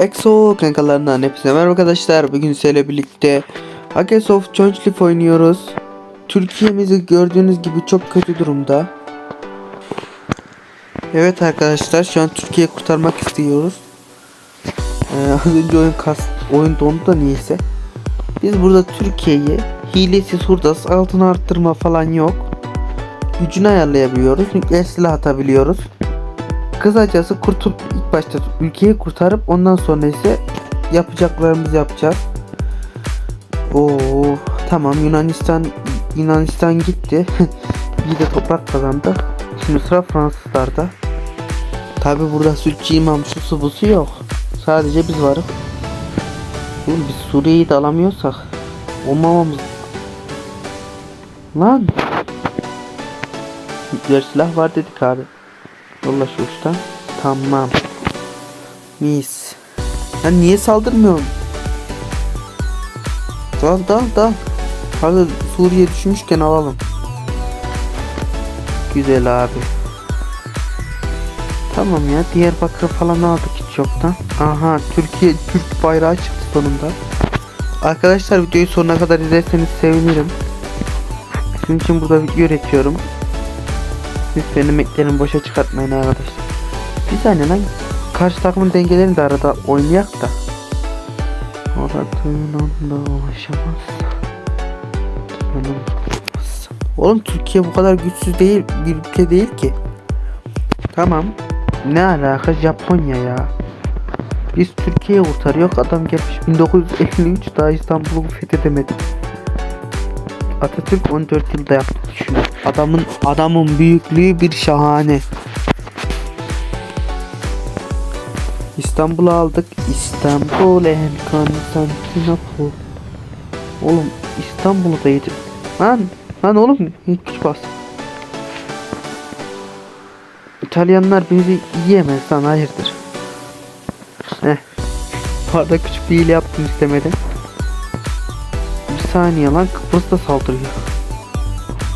EXO kankalarından hepinize merhaba arkadaşlar. Bugün sizlerle birlikte Hades of Chonchliff oynuyoruz. Türkiye'mizi gördüğünüz gibi çok kötü durumda. Evet arkadaşlar şu an Türkiye'yi kurtarmak istiyoruz. Ee, az önce oyun kas oyun dondu da niyeyse. Biz burada Türkiye'yi hilesiz hurdasız altın arttırma falan yok. Gücünü ayarlayabiliyoruz. Nükleer silah atabiliyoruz. Kısacası kurtul ilk başta ülkeyi kurtarıp ondan sonra ise yapacaklarımızı yapacağız. Oo tamam Yunanistan Yunanistan gitti. Bir de toprak kazandı. Şimdi sıra Fransızlarda. Tabi burada sütçü imam şu su busu yok. Sadece biz varız. Oğlum biz Suriye'yi de alamıyorsak olmamamız Lan Nükleer silah var dedik abi. Yolla şu uçtan. Tamam. Mis. Ya niye saldırmıyorsun? Dal dal dal. Hadi Suriye düşmüşken alalım. Güzel abi. Tamam ya Diyarbakır falan aldık hiç yoktan. Aha Türkiye Türk bayrağı çıktı sonunda. Arkadaşlar videoyu sonuna kadar izlerseniz sevinirim. Sizin için burada video üretiyorum. Lütfen emeklerimi boşa çıkartmayın arkadaşlar. Bir saniye lan. Karşı takımın dengelerini de arada oynayak da. Aradığın anda ulaşamaz. Oğlum Türkiye bu kadar güçsüz değil bir ülke değil ki. Tamam. Ne alaka Japonya ya. Biz Türkiye'yi kurtarıyor adam gelmiş 1953 daha İstanbul'u fethedemedi. Atatürk 14 yılda yaptı düşünün. Adamın adamın büyüklüğü bir şahane. İstanbul'u aldık. İstanbul en Konstantinopol. Oğlum İstanbul'u da yedik. Lan lan oğlum hiç bas. İtalyanlar bizi yiyemez lan hayırdır. Heh. Bu arada küçük bir hile yaptım istemedim. Bir saniye lan Kıbrıs da saldırıyor.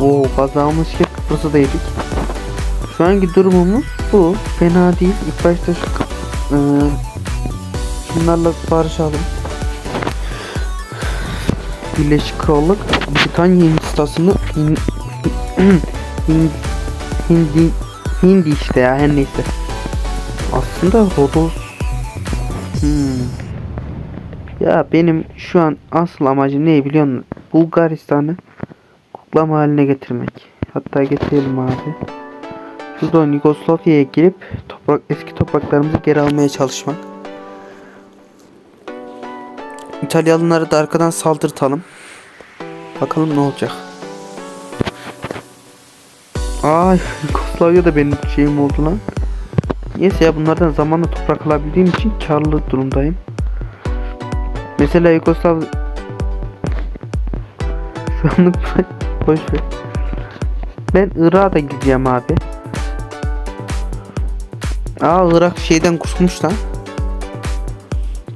Oo kazağımız şey Kıbrıs'ı da yedik. Şu anki durumumuz bu. Fena değil. İlk başta şu e, şunlarla sipariş aldım. Birleşik Krallık Britanya Hindistan'ı Hin, Hin, Hindi Hindi işte ya her neyse. Aslında Rodos hmm. Ya benim şu an asıl amacım ne biliyor musun? Bulgaristan'ı kuklama haline getirmek. Hatta getirelim abi. Şuradan Yugoslavya'ya girip toprak eski topraklarımızı geri almaya çalışmak. İtalyanları da arkadan saldırtalım. Bakalım ne olacak. Ay Yugoslavya da benim şeyim oldu lan. Neyse ya bunlardan zamanla toprak alabildiğim için karlı durumdayım. Mesela Yugoslav şu anlık boş ver. Ben Irak'a da gideceğim abi. Aa Irak şeyden kusmuş lan.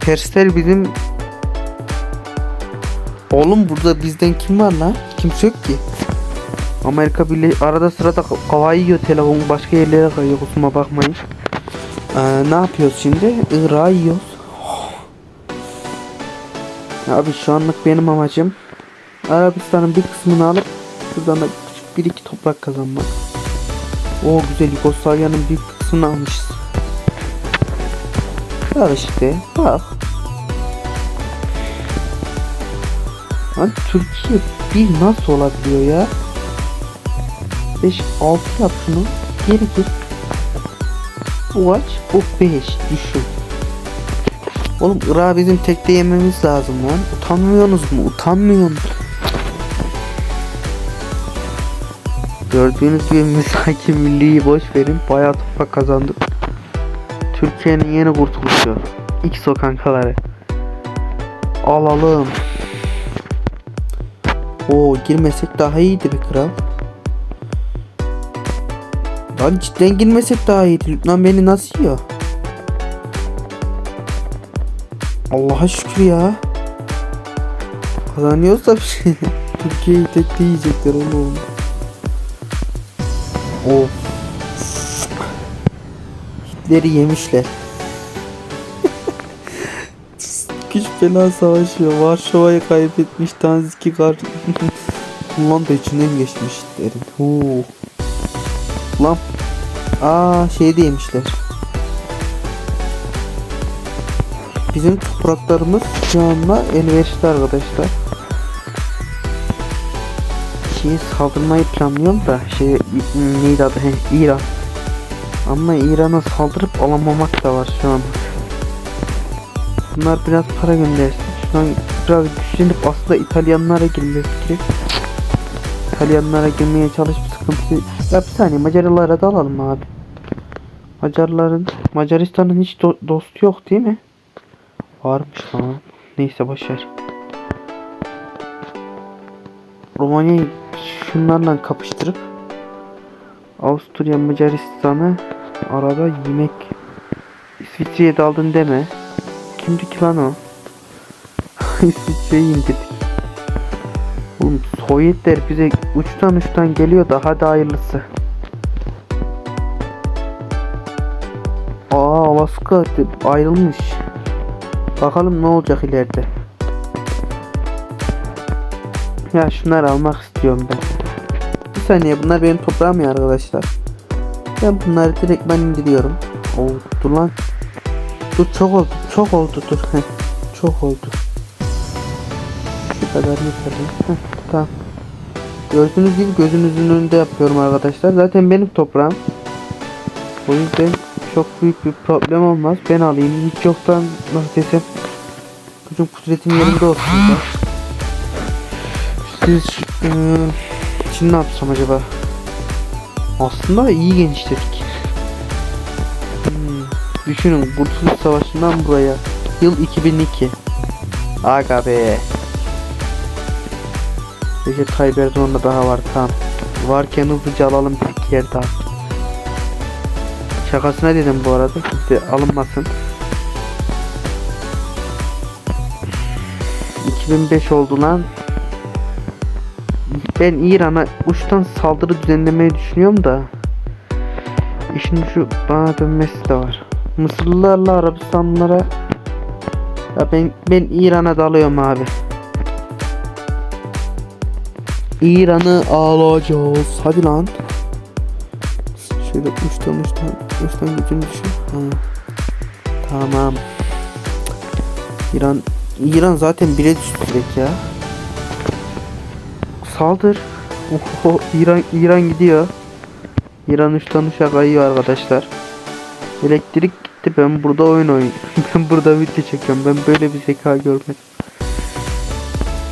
Persler bizim Oğlum burada bizden kim var lan? Kimse yok ki. Amerika bile arada sırada kafayı yiyor telefon başka yerlere kayıyor kusuma bakmayın. Ee, ne yapıyoruz şimdi? Irak'ı yiyoruz. Abi şu anlık benim amacım Arabistan'ın bir kısmını alıp buradan da bir iki toprak kazanmak. O güzel Yugoslavya'nın büyük kısmını almışız. Bak işte bak. Lan Türkiye bir nasıl olabiliyor ya? 5 6 yap şunu. Geri git. Bu kaç? Bu 5 düşün. Oğlum Irak'ı bizim tekte yememiz lazım lan. Utanmıyorsunuz mu? Utanmıyorsun. Gördüğünüz gibi müsaki milliyi boş verin. Bayağı toprak kazandık. Türkiye'nin yeni kurtuluşu. İkso kankaları. Alalım. Oo girmesek daha iyiydi be kral. Lan cidden girmesek daha iyiydi. Lütfen beni nasıl yiyor? Allah'a şükür ya. Kazanıyoruz da bir şey. Türkiye'yi tekte yiyecekler oğlum. Of. Hitler'i yemişler. fena savaşıyor. Varşova'yı kaybetmiş Danzig'i kar... Ulan da içinden geçmiş derin. Huu. Lan. Aa şey demişler. Bizim topraklarımız şu elverişli arkadaşlar. Şeyi saldırmayı planlıyorum da şey neydi adı He, İran. Ama İran'a saldırıp alamamak da var şu an. Bunlar biraz para göndersin. Şu an biraz güçlenip aslında İtalyanlara girmek gerek. İtalyanlara girmeye çalışıp sıkıntı. Ya bir saniye Macarlara da alalım abi. Macarların, Macaristan'ın hiç do- dostu yok değil mi? Varmış lan. Neyse boşver. Romanya'yı şunlarla kapıştırıp Avusturya Macaristan'ı arada yemek İsviçre'ye daldın deme. Kimdi ki lan o? İsviçre'yi indirdik. Oğlum Sovyetler bize uçtan uçtan geliyor da hadi hayırlısı. Aa Alaska ayrılmış. Bakalım ne olacak ileride. Ya şunları almak istiyorum ben. Bir saniye bunlar benim toprağım ya arkadaşlar. Ben bunları direkt ben indiriyorum. Oo dur lan. Dur çok oldu çok oldu dur. Heh, çok oldu. Şu kadar yeterli. Tamam. Gördüğünüz gibi gözünüzün önünde yapıyorum arkadaşlar. Zaten benim toprağım. O yüzden çok büyük bir problem olmaz. Ben alayım. Hiç yoktan nasıl desem. Bütün kudretim yerinde olsun da. Siz ıı, ne yapsam acaba? Aslında iyi genişledik. Hmm, düşünün Kurtuluş Savaşı'ndan buraya. Yıl 2002. Aga be. Recep Tayyip Erdoğan'da daha var tamam. Varken hızlıca alalım bir iki yer daha. Şakasına dedim bu arada kimse alınmasın. 2005 oldu lan. Ben İran'a uçtan saldırı düzenlemeyi düşünüyorum da işin şu bana dönmesi de var. Mısırlılarla Arabistanlılara ya ben ben İran'a dalıyorum abi. İran'ı alacağız. Hadi lan. Şöyle uçtan uçtan uçtan gücünü düşün. Ha. Tamam. İran İran zaten düştü direkt ya. Saldır. Oho, İran İran gidiyor. İran uçtan uçağa kayıyor arkadaşlar. Elektrik gitti. Ben burada oyun oyun. ben burada video çekiyorum. Ben böyle bir zeka görmedim.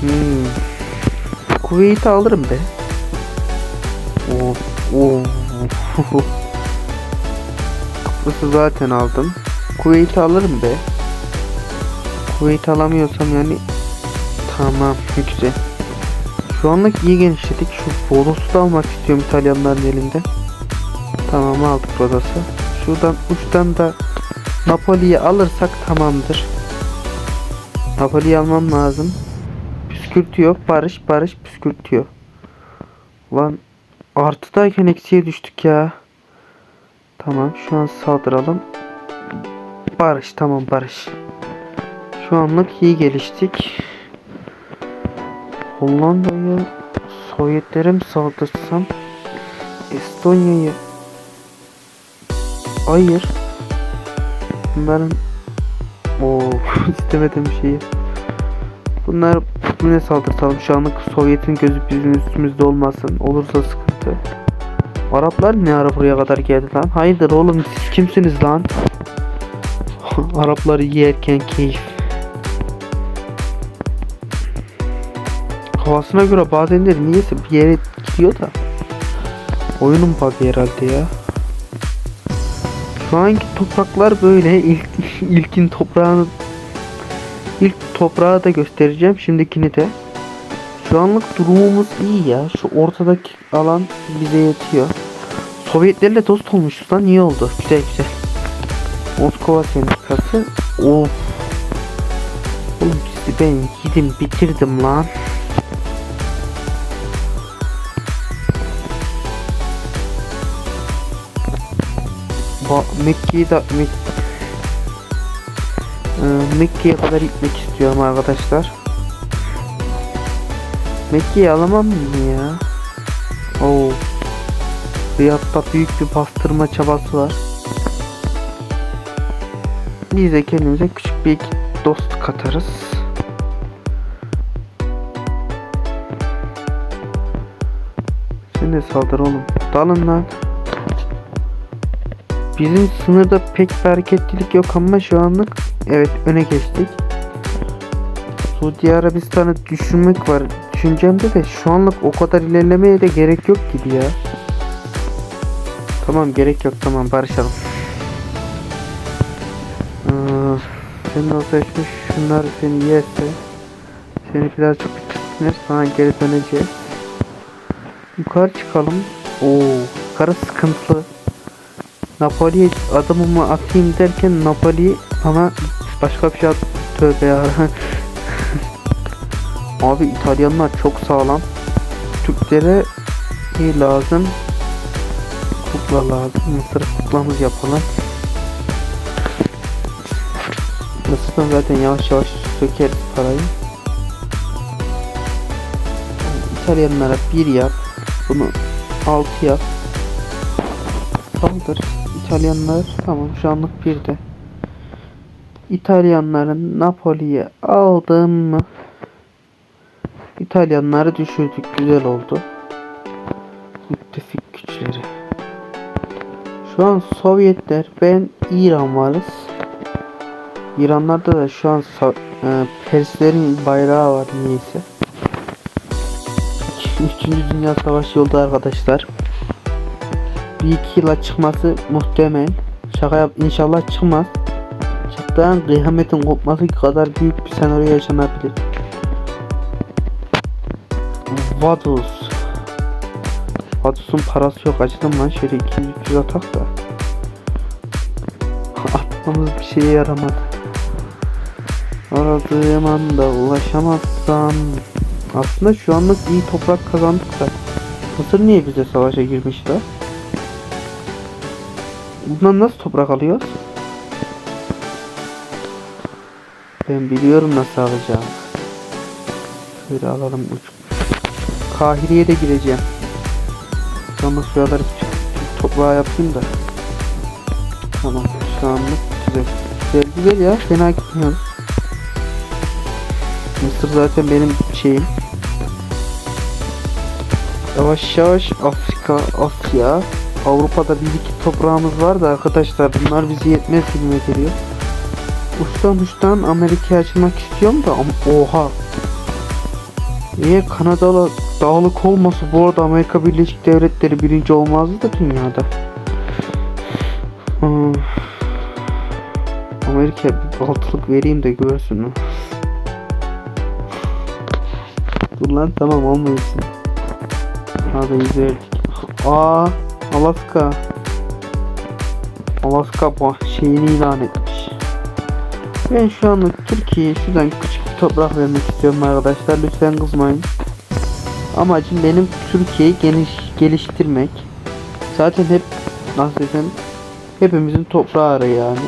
Hmm. Kuveyt'i alırım be. Oo, oo. Kıbrıs'ı zaten aldım. Kuveyt'i alırım be. Kuveyt alamıyorsam yani tamam güzel. Şu anlık iyi genişledik. Şu Bodos'u da almak istiyorum İtalyanların elinden. Tamam aldık Rodos'u. Şuradan uçtan da Napoli'yi alırsak tamamdır. Napoli'yi almam lazım. Püskürtüyor. Barış barış püskürtüyor. Lan artıdayken eksiye düştük ya. Tamam şu an saldıralım. Barış tamam barış. Şu anlık iyi geliştik. Hollanda'yı Sovyetlere mi saldırsam? Estonya'yı Hayır. Bunların o istemedim şeyi. Bunlar ne saldırtalım şu anlık Sovyet'in gözü bizim üstümüzde olmasın. Olursa sıkıntı. Araplar ne ara buraya kadar geldi lan? Hayırdır oğlum siz kimsiniz lan? Arapları yerken keyif. Havasına göre bazenleri niyeyse bir yere gidiyor da. Oyunun bug'ı herhalde ya. Şu anki topraklar böyle ilk ilkin toprağını ilk toprağı da göstereceğim şimdikini de. Şu anlık durumumuz iyi ya. Şu ortadaki alan bize yetiyor. Sovyetlerle dost olmuşuz lan iyi oldu. Güzel güzel. Moskova sendikası. Of. Oğlum ben yedim bitirdim lan. Mekke'yi de Mek Mekke'ye kadar gitmek istiyorum arkadaşlar. Mekke'yi alamam mı ya? Oo. Riyad'da büyük bir bastırma çabası var. Biz de kendimize küçük bir dost katarız. Sen de saldır oğlum. Dalın lan. Bizim sınırda pek hareketlilik yok ama şu anlık evet öne geçtik. Suudi Arabistan'ı düşünmek var. Düşüncemde de şu anlık o kadar ilerlemeye de gerek yok gibi ya. Tamam gerek yok tamam barışalım. Ee, senin olsa şu şunlar seni yerse seni birazcık bitirsinler sonra geri döneceğiz. Yukarı çıkalım. Oo, yukarı sıkıntılı. Napoli'ye adımımı atayım derken Napoli bana başka bir şey at. Tövbe ya. Abi İtalyanlar çok sağlam. Türklere iyi lazım. Kukla lazım. Mısır kuklamız yapalım. Mısır'dan zaten yavaş yavaş sökeriz parayı. İtalyanlara bir yap. Bunu 6 yap. İtalyanlar tamam şu anlık bir de. İtalyanların Napoli'ye aldım mı? İtalyanları düşürdük. Güzel oldu. Müttefik güçleri. Şu an Sovyetler, ben İran varız. İranlarda da şu an Sa- e, Perslerin bayrağı var niyeyse. Üçüncü Dünya Savaşı yolda arkadaşlar. Bir iki yıla çıkması muhtemel. Şaka yap inşallah çıkmaz. Çıktığı an kıyametin kopması kadar büyük bir senaryo yaşanabilir. Vadus. Vadus'un parası yok acıdım lan şöyle 200-300 atak da. Atmamız bir şeye yaramadı. Aradığım anda ulaşamazsam aslında şu anlık iyi toprak kazandık da Mısır niye bize savaşa girmiş da? Bundan nasıl toprak alıyoruz? Ben biliyorum nasıl alacağım. Şöyle alalım uç. Kahire'ye de gireceğim. Küçük küçük toprağa yapayım da. Tamam şu anlık güzel. Güzel güzel ya fena gitmiyoruz. Mısır zaten benim şeyim. Yavaş yavaş Afrika, Asya, Avrupa'da bir iki toprağımız var da arkadaşlar bunlar bize yetmez gibime geliyor. Uçtan uçtan Amerika'ya açılmak istiyorum da ama oha. Niye Kanadalı dağlık olmasa bu arada Amerika Birleşik Devletleri birinci olmazdı da dünyada. Hmm. Amerika bir altılık vereyim de görsün. Dur lan tamam olmayasın. Hadi izledik. Aa Alaska. Alaska şeyini ilan etmiş. Ben şu anlık Türkiye'ye şuradan küçük bir toprak vermek istiyorum arkadaşlar. Lütfen kızmayın. Amacım benim Türkiye'yi geniş geliştirmek. Zaten hep nasıl desem hepimizin toprağı arı yani.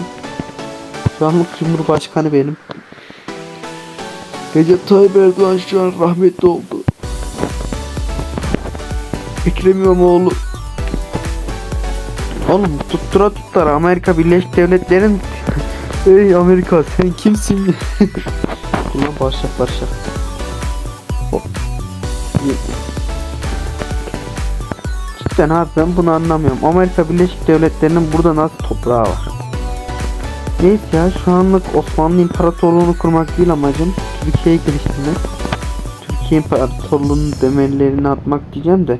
Şu anlık Cumhurbaşkanı benim. Recep Tayyip Erdoğan şu an rahmetli oldu. Ekrem İmamoğlu. Oğlum tuttura tuttura Amerika Birleşik Devletleri'nin Ey Amerika sen kimsin? Ulan başak başak. Hop. Cidden abi ben bunu anlamıyorum. Amerika Birleşik Devletleri'nin burada nasıl toprağı var? Neyse ya şu anlık Osmanlı İmparatorluğunu kurmak değil amacım. Türkiye'yi geliştirmek. Türkiye İmparatorluğu'nun temellerini atmak diyeceğim de.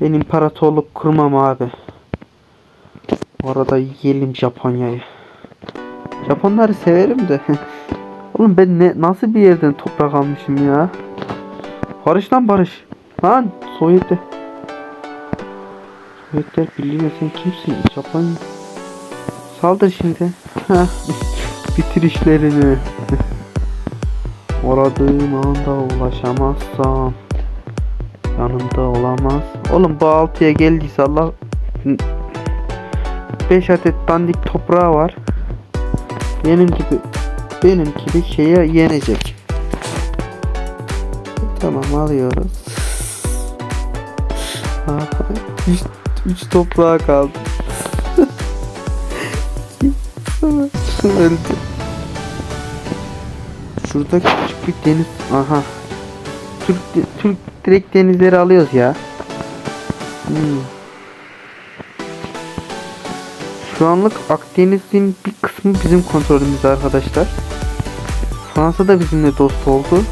Ben imparatorluk kurmam abi. Orada yiyelim Japonya'yı. Japonları severim de. Oğlum ben ne nasıl bir yerden toprak almışım ya? Barış lan barış. Lan Sovyetler. Sovyetler Birliği'ne sen kimsin? Japonya. Saldır şimdi. Bitir işlerini. Aradığım anda ulaşamazsam yanımda olamaz. Oğlum bu altıya geldiyse Allah 5 adet dandik toprağı var. Benim gibi benimki bir şeye yenecek. Tamam alıyoruz. Aha, üç, üç toprağa kaldı. Öldü. Şurada küçük bir deniz. Aha. Türk, Türk direkt denizleri alıyoruz ya. Hmm. Şu anlık Akdeniz'in bir kısmı bizim kontrolümüzde arkadaşlar. Fransa da bizimle dost oldu.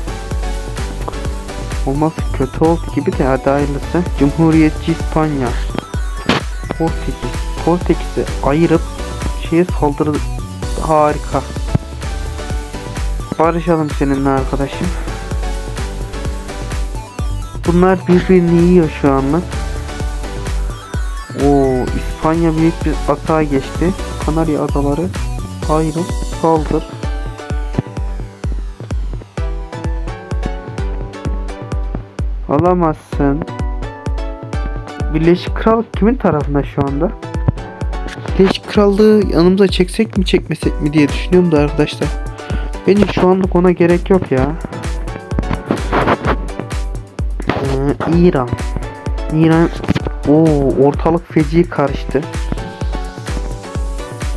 Olmaz kötü oldu gibi de hadi hayırlısı. Cumhuriyetçi İspanya. Portekiz. Portekiz'i ayırıp şeye saldırı harika. Barışalım seninle arkadaşım. Bunlar birbirini yiyor şu anlık. İspanya büyük bir atağa geçti. Kanarya adaları ayrıl saldır. Alamazsın. Birleşik Krallık kimin tarafında şu anda? Birleşik Krallığı yanımıza çeksek mi çekmesek mi diye düşünüyorum da arkadaşlar. Bence şu anlık ona gerek yok ya. Ee, İran. İran. Oo, ortalık feci karıştı.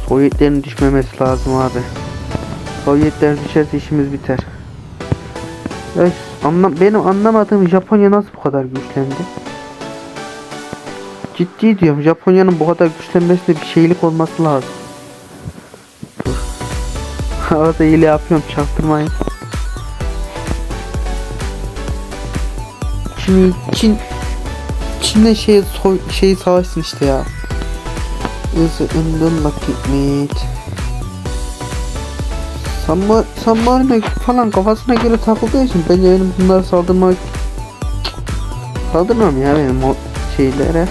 Sovyetlerin düşmemesi lazım abi. Sovyetler düşerse işimiz biter. Ya, anlam benim anlamadığım Japonya nasıl bu kadar güçlendi? Ciddi diyorum Japonya'nın bu kadar güçlenmesinde bir şeylik olması lazım. Arada hile yapıyorum çaktırmayın. Çin, Çin, Çin'le şey, soy, şey savaşsın işte ya. Is in lucky meat. Sanma, sanma falan kafasına göre takıldığı için bence benim bunlara saldırmak saldırmam ya benim o şeylere.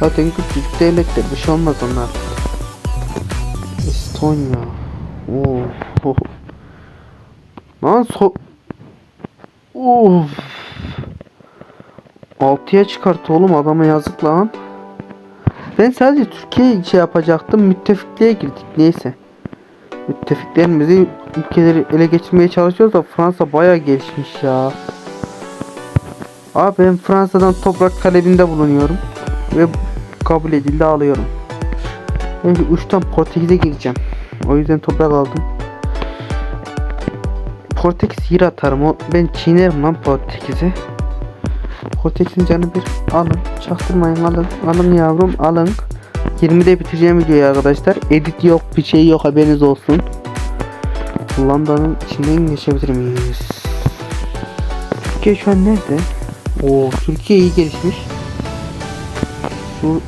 Zaten küçücük devletler bir şey olmaz onlar. Estonya. Oo. Oh. Lan so Of. 6'ya çıkart oğlum adama yazık lan. Ben sadece Türkiye şey yapacaktım. Müttefikliğe girdik neyse. Müttefiklerimizi ülkeleri ele geçirmeye çalışıyoruz da Fransa bayağı gelişmiş ya. Abi ben Fransa'dan toprak talebinde bulunuyorum. Ve kabul edildi alıyorum. Bir uçtan Portekiz'e gireceğim. O yüzden toprak aldım. Portekiz yer atarım. O, ben çiğnerim lan Portekiz'i. Portekiz'in canı bir alın. Çaktırmayın alın. Alın yavrum alın. 20'de bitireceğim videoyu arkadaşlar. Edit yok bir şey yok haberiniz olsun. Hollanda'nın içinden geçebilir miyiz? Türkiye şu an nerede? Oo Türkiye iyi gelişmiş. Şu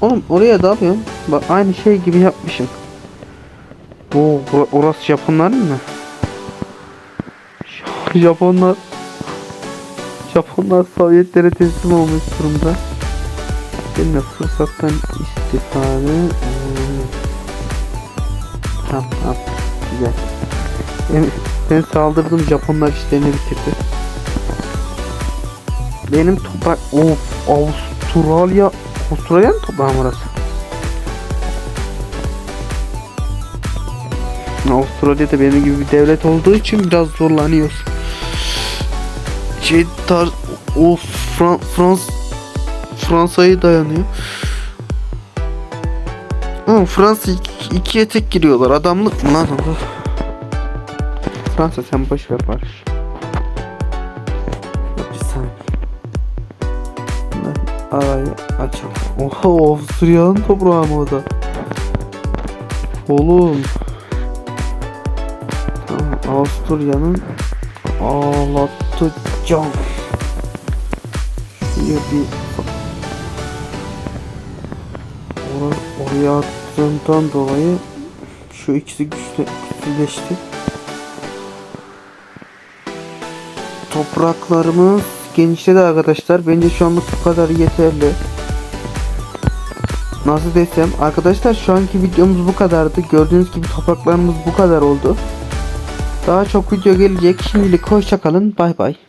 Oğlum oraya dalıyorum. Bak aynı şey gibi yapmışım. Oo orası Japonların mı? Japonlar Japonlar Sovyetlere teslim olmuş durumda. Ben de fırsattan istifade hmm. Tamam tamam güzel. Ben, ben saldırdım Japonlar işlerini bitirdi. Benim toprak of Avustralya Avustralya mı toprağım orası? Avustralya'da benim gibi bir devlet olduğu için biraz zorlanıyoruz. Şey tar o Fran Frans Fransa'ya dayanıyor. Ama Fransa iki, ikiye tek giriyorlar. Adamlık mı lan? Fransa sen boş ver Barış. Bir saniye. Arayı açalım. Oha Avusturya'nın toprağı mı o da? Oğlum. Tamam, Avusturya'nın ağlatacağım. Şuraya bir Or oraya attığımdan dolayı şu ikisi güçlü, güçsüzleşti. Topraklarımız genişledi arkadaşlar. Bence şu anlık bu kadar yeterli. Nasıl desem arkadaşlar şu anki videomuz bu kadardı. Gördüğünüz gibi topraklarımız bu kadar oldu. Daha çok video gelecek. Şimdilik hoşçakalın. Bay bay.